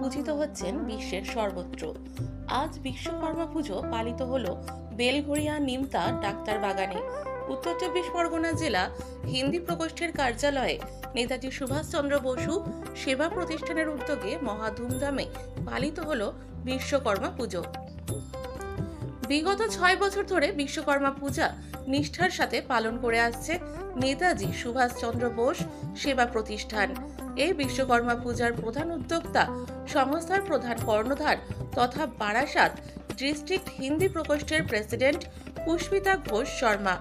পূজিত হচ্ছেন বিশ্বের সর্বত্র। আজ বিশ্বকর্মা পুজো পালিত হল বেলঘড়িয়া নিমতা ডাক্তার বাগানে উত্তর চব্বিশ পরগনা জেলা হিন্দি প্রকোষ্ঠের কার্যালয়ে নেতাজি সুভাষচন্দ্র বসু সেবা প্রতিষ্ঠানের উদ্যোগে মহা ধুমধামে পালিত হল বিশ্বকর্মা পুজো। বিগত ছয় বছর ধরে বিশ্বকর্মা পূজা নিষ্ঠার সাথে পালন করে আসছে নেতাজি সুভাষচন্দ্র বোস সেবা প্রতিষ্ঠান। এই বিশ্বকর্মা পূজার প্রধান উদ্যোক্তা সংস্থার প্রধান কর্ণধার তথা বারাসাত ডিস্ট্রিক্ট হিন্দি প্রকোষ্ঠের প্রেসিডেন্ট পুষ্পিতা ঘোষ শর্মা।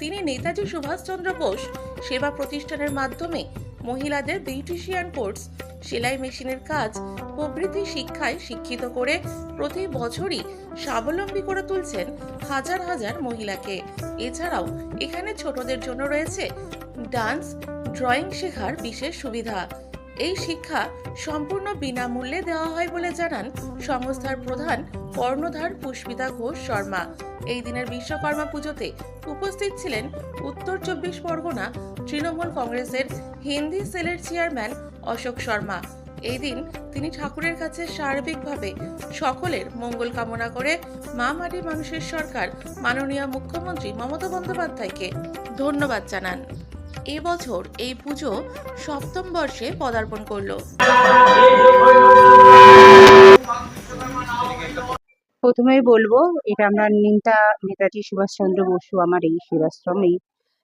তিনি নেতাজি সুভাষচন্দ্র বোস সেবা প্রতিষ্ঠানের মাধ্যমে মহিলাদের বিউটিশিয়ান কোর্স সেলাই মেশিনের কাজ প্রভৃতি শিক্ষায় শিক্ষিত করে প্রতি বছরই স্বাবলম্বী করে তুলছেন হাজার হাজার মহিলাকে। এছাড়াও এখানে ছোটদের জন্য রয়েছে ডান্স, ড্রয়িং শেখার বিশেষ সুবিধা। এই শিক্ষা সম্পূর্ণ বিনামূল্যে দেওয়া হয় বলে জানান সংস্থার প্রধান কর্ণধার পুষ্পিতা ঘোষ শর্মা। এই দিনের বিশ্বকর্মা পুজোতে উপস্থিত ছিলেন উত্তর চব্বিশ পরগনা তৃণমূল কংগ্রেসের হিন্দি সেলের চেয়ারম্যান অশোক শর্মা। এই দিন তিনি ঠাকুরের কাছে সার্বিকভাবে সকলের মঙ্গল কামনা করে মা মাটি মানুষের সরকার মাননীয় মুখ্যমন্ত্রী মমতা বন্দ্যোপাধ্যায়কে ধন্যবাদ জানান। এবছর এই পুজো সপ্তম বর্ষে পদার্পণ করল। প্রথমেই বলব এটা আমরা নিমতা নেতাজি সুভাষচন্দ্র বসু আমার এই সেবাশ্রম এই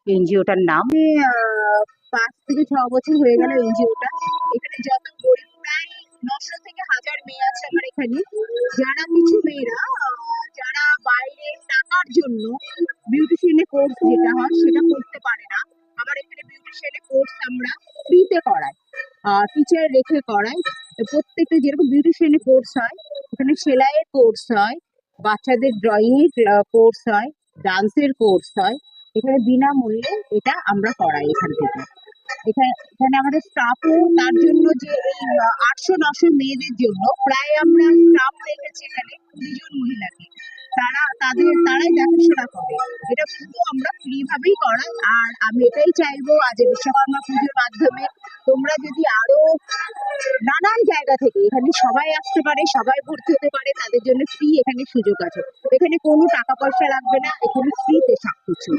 এনজিওটার নাম। আহ, পাঁচ থেকে ছ বছর হয়ে গেল এনজিওটা। এখানে যত গরিব, প্রায় নশো থেকে হাজার মেয়ে আছে আমার এখানে। যারা কিছু মেয়েরা যারা বাইরে টাকার জন্য বিউটিশিয়ানের কোর্স যেটা হয়, সেটা করতে পারে না। আমার এখানে বিউটিশিয়ানের কোর্স আমরা ফ্রিতে করাই টিচার রেখে করাই। প্রত্যেকটা যেরকম বিউটিশিয়ানের কোর্স হয়, এখানে সেলাইয়ের কোর্স হয়, বাচ্চাদের ড্রয়িং এর কোর্স হয় ডান্সের কোর্স হয়। এখানে বিনামূল্যে এটা আমরা করাই এখান থেকে। এখানে আমাদের স্টাফও তার জন্য যে এই আটশো নশো মেয়েদের জন্য প্রায় আমরা স্টাফ রেখেছি এখানে কুড়ি জন মহিলাকে। তারা, তাদের, তারাই দেখাশোনা করে। এটা পুরো আমরা ফ্রি ভাবেই করাই। আর আমি এটাই চাইব, আজ বিশ্বকর্মা পুজোর মাধ্যমে তোমরা যদি আরও নানান জায়গা থেকে, এখানে সবাই আসতে পারে, সবাই ভর্তি হতে পারে, তাদের জন্য ফ্রি এখানে সুযোগ আছে। এখানে কোনো টাকা পয়সা লাগবে না, এখানে ফ্রিতে সবকিছু।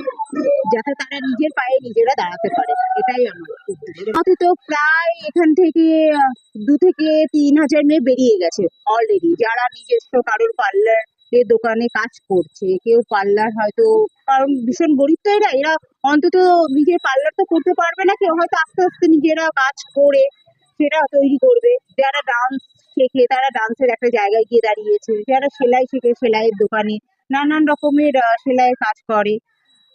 যাতে তারা নিজের পায়ে নিজেরা দাঁড়াতে পারে। এটাই আমার তো প্রায় এখান থেকে দু থেকে তিন হাজার মেয়ে বেরিয়ে গেছে অলরেডি যারা নিজস্ব কারোর পার্লার দোকানে কাজ করছে, কেউ পার্লার হয়তো, কারণ ভীষণ গরিব তো এরা এরা অন্তত নিজের পার্লার তো করতে পারবে না, কেউ হয়তো আস্তে আস্তে নিজেরা কাজ করে সেটা তৈরি করবে। যারা ডান্স শেখে, তারা ডান্সের একটা জায়গায় গিয়ে দাঁড়িয়েছে। যারা সেলাই শেখে, সেলাইয়ের দোকানে নানান রকমের সেলাইয়ের কাজ করে।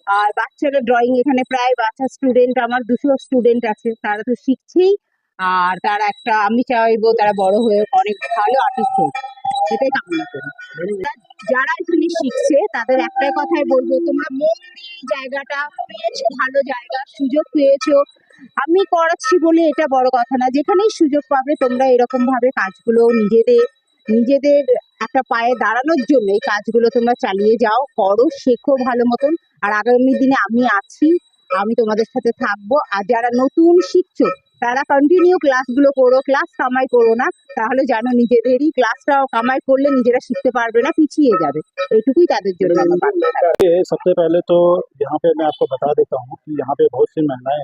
আর বাচ্চারা ড্রয়িং এখানে প্রায় বাচ্চা স্টুডেন্ট আমার দুশো স্টুডেন্ট আছে, তারা তো শিখছেই। আর তারা একটা, আমি চাইব তারা বড় হয়ে অনেক ভালো আর্টিস্ট হোক। এটাই কামনা করি। যারা এখানে শিখছে, তাদের একটাই কথাই বলব, তোমরা মন দিয়ে জায়গাটা পেয়েছ ভালো জায়গা, সুযোগ পেয়েছ। আমি করাচ্ছি বলে এটা বড় কথা না, যেখানেই সুযোগ পাবে তোমরা এরকম ভাবে কাজগুলো নিজেদের নিজেদের একটা পায়ে দাঁড়ানোর জন্য এই কাজগুলো তোমরা চালিয়ে যাও করো শেখো ভালো মতন আর আগামী দিনে আমি আছি আমি তোমাদের সাথে থাকবো আর যারা নতুন শিখছো তারা কন্টিনিউ ক্লাসগুলো করো ক্লাস কামাই করো না তাহলে জানো নিজেদেরই ক্লাসটাও কামাই করলে নিজেরা শিখতে পারবে না পিছিয়ে যাবে এইটুকুই তাদের জন্য আমার বার্তা থাকবে। ये सबसे पहले तो यहाँ पे मैं आपको बता देता हूँ कि यहाँ पे बहुत सी महिलाएं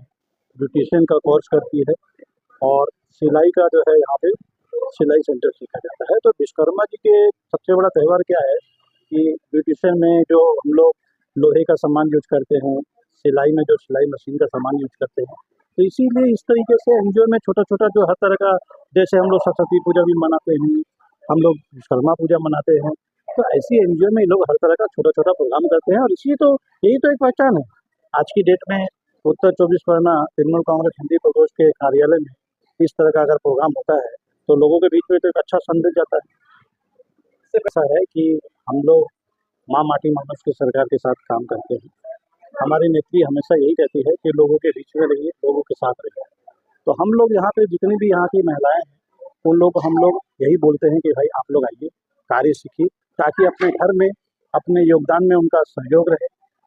ब्यूटिशियन का कोर्स करती है और सिलाई का जो है यहाँ पे सिलाई सेंटर सीखा जाता है। तो विश्वकर्मा जी के सबसे बड़ा त्यौहार क्या है कि ब्यूटिशियन में जो हम लोग लोहे का सामान यूज़ करते हैं, सिलाई में जो सिलाई मशीन का सामान यूज़ करते हैं तो इसीलिए इस तरीके से एनजीओ में छोटा छोटा जो हर तरह का जैसे हम लोग सरस्वती पूजा भी मनाते हैं, हम लोग विश्वकर्मा पूजा मनाते हैं तो ऐसी एनजीओ में लोग हर तरह का छोटा छोटा प्रोग्राम करते हैं और इसी तो यही तो एक पहचान है। आज की डेट में उत्तर चौबीस परगना तृणमूल कांग्रेस हिंदी प्रकोष्ठ के कार्यालय में इस तरह का अगर प्रोग्राम होता है तो लोगों के बीच में तो एक अच्छा संदेश जाता है। इससे ऐसा है कि हम लोग माँ माटी मानस की सरकार के साथ काम करते हैं। हमारी नेत्री हमेशा यही कहती है कि लोगों के बीच में रहिए, लोगों के साथ रहिए। तो हम लोग यहाँ पे जितनी भी यहाँ की महिलाएँ हैं, उन लोग हम लोग यही बोलते हैं कि भाई आप लोग आइए, कार्य सीखिए, ताकि अपने घर में, अपने योगदान में उनका सहयोग रहे।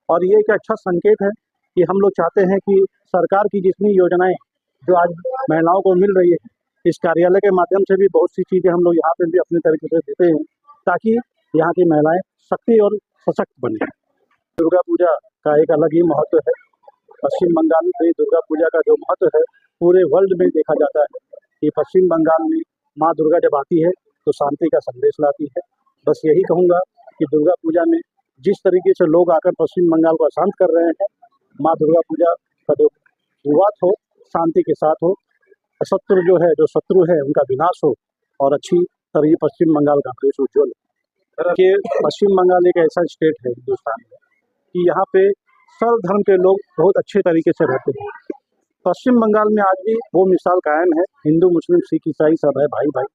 और ये एक अच्छा संकेत है कि हम लोग चाहते हैं कि सरकार की जितनी योजनाएँ जो आज महिलाओं को मिल रही है इस कार्यालय के माध्यम से भी बहुत सी चीज़ें हम लोग यहाँ पे भी अपने तरीके से देते हैं, ताकि यहाँ की महिलाएँ शक्ति और सशक्त बने। दुर्गा पूजा का एक अलग ही महत्व है। पश्चिम बंगाल में दुर्गा पूजा का जो महत्व है, पूरे वर्ल्ड में देखा जाता है कि पश्चिम बंगाल में माँ दुर्गा जब आती है तो शांति का संदेश लाती है। बस यही कहूँगा कि दुर्गा पूजा में जिस तरीके से लोग आकर पश्चिम बंगाल को अशांत कर रहे हैं, माँ दुर्गा पूजा का जो शुरुआत हो, शांति के साथ हो शत्रु जो है, जो शत्रु है, उनका विनाश हो और अच्छी तरह पश्चिम बंगाल का भविष्य उज्ज्वल कि पश्चिम बंगाल एक ऐसा स्टेट है हिंदुस्तान में कि यहाँ पे सर्व धर्म के लोग बहुत अच्छे तरीके से रहते हैं। पश्चिम बंगाल में आज भी वो मिसाल कायम है, हिंदू, मुस्लिम, सिख, ईसाई सब है भाई भाई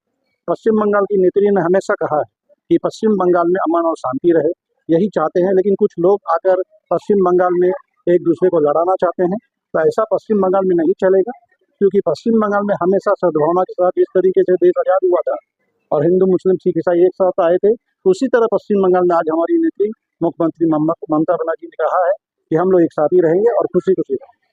पश्चिम बंगाल की नेत्री ने हमेशा कहा है कि पश्चिम बंगाल में अमन और शांति रहे, यही चाहते हैं, लेकिन कुछ लोग आकर पश्चिम बंगाल में एक दूसरे को लड़ाना चाहते हैं तो ऐसा पश्चिम बंगाल में नहीं चलेगा। क्योंकि पश्चिम बंगाल में हमेशा सद्भावना के साथ इस तरीके से देश आज़ाद हुआ था और हिंदू, मुस्लिम, सिख ईसाई एक साथ आए थे, उसी तरह पश्चिम बंगाल में आज हमारी नेत्री मुख्यमंत्री ममता बनर्जी ने कहा है कि हम लोग एक साथ ही रहेंगे और खुशी खुशी रहेंगे।